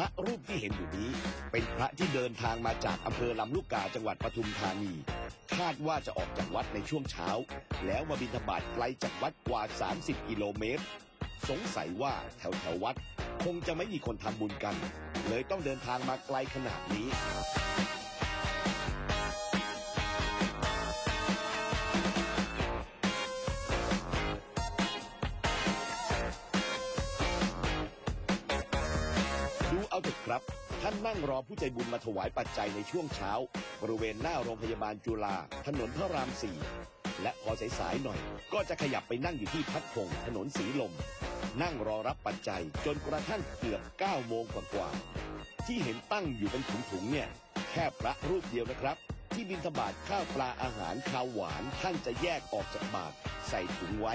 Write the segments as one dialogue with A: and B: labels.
A: ระรูปที่เห็นอยู่นี้ เป็นพระที่เดินทางมาจากอำเภอลำลูกกาจังหวัดปทุมธานี คาดว่าจะออกจากวัดในช่วงเช้า แล้วมาบิณฑบาตไกลจากวัดกว่า 30 กิโลเมตร สงสัยว่าแถวแถวๆวัด คงจะไม่มีคนทำบุญกัน เลยต้องเดินทางมาไกลขนาดนี้ เถอะครับ ท่านนั่งรอผู้ใจบุญมาถวายปัจจัยในช่วงเช้า บริเวณหน้าโรงพยาบาลจุฬาถนนพระรามสี่และพอสายๆหน่อย ก็จะขยับไปนั่งอยู่ที่พัดพงถนนสีลม นั่งรอรับปัจจัยจนกระทั่งเกือบ9โมงกว่าๆที่เห็นตั้งอยู่เป็นถุงๆเนี่ยแค่พระรูปเดียวนะครับ ที่บิณฑบาตข้าวปลาอาหารข้าวหวานท่านจะแยกออกจากบาตรใส่ถุงไว้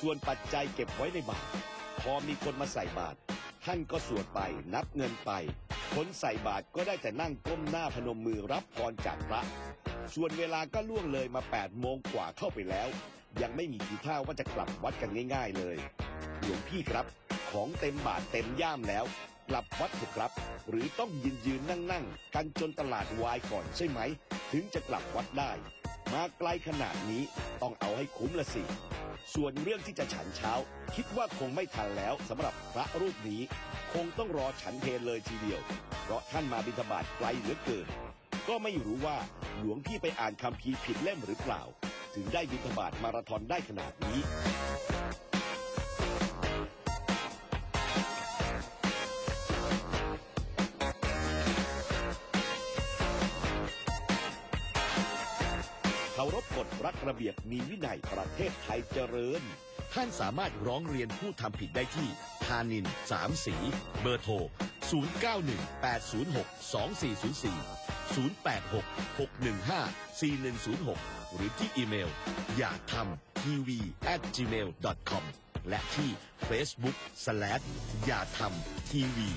A: ส่วนปัจจัยเก็บไว้ในบาตรพอมีคนมาใส่บาตร ท่านก็สวดไปนับเงินไป คนใส่บาตรก็ได้แต่นั่งก้มหน้าพนมมือรับพรจากพระ ส่วนเวลาก็ล่วงเลยมา8โมงกว่าเข้าไปแล้ว ยังไม่มีทีท่าว่าจะกลับวัดกันง่าย ๆเลยหลวงพี่ครับ ของเต็มบาทเต็มย่ามแล้ว กลับวัดเถอะครับ หรือต้องยืนยืนนั่งนั่งกันจนตลาดวายก่อนใช่ไหม ถึงจะกลับวัดได้ มาไกลขนาดนี้ต้องเอาให้คุ้มละสิ ส่วนเรื่องที่จะฉันเช้า คิดว่าคงไม่ทันแล้วสำหรับพระรูปนี้ คงต้องรอฉันเพลเลยทีเดียว เพราะท่านมาบิณฑบาตไกลเหลือเกิน ก็ไม่รู้ว่าหลวงพี่ไปอ่านคำพีผิดเล่มหรือเปล่า ถึงได้บิณฑบาตมาราธอนได้ขนาดนี้ เคารพกฎรักระเบียบมีวินัยประเทศไทยเจริญ ท่านสามารถร้องเรียนผู้ทำผิดได้ที่ธานินสามสี เบอร์โทร 0918062404 086 615 4106 หรือที่อีเมล อย่าทำทีวี at gmail com และที่ Facebook slash อย่าทำทีวี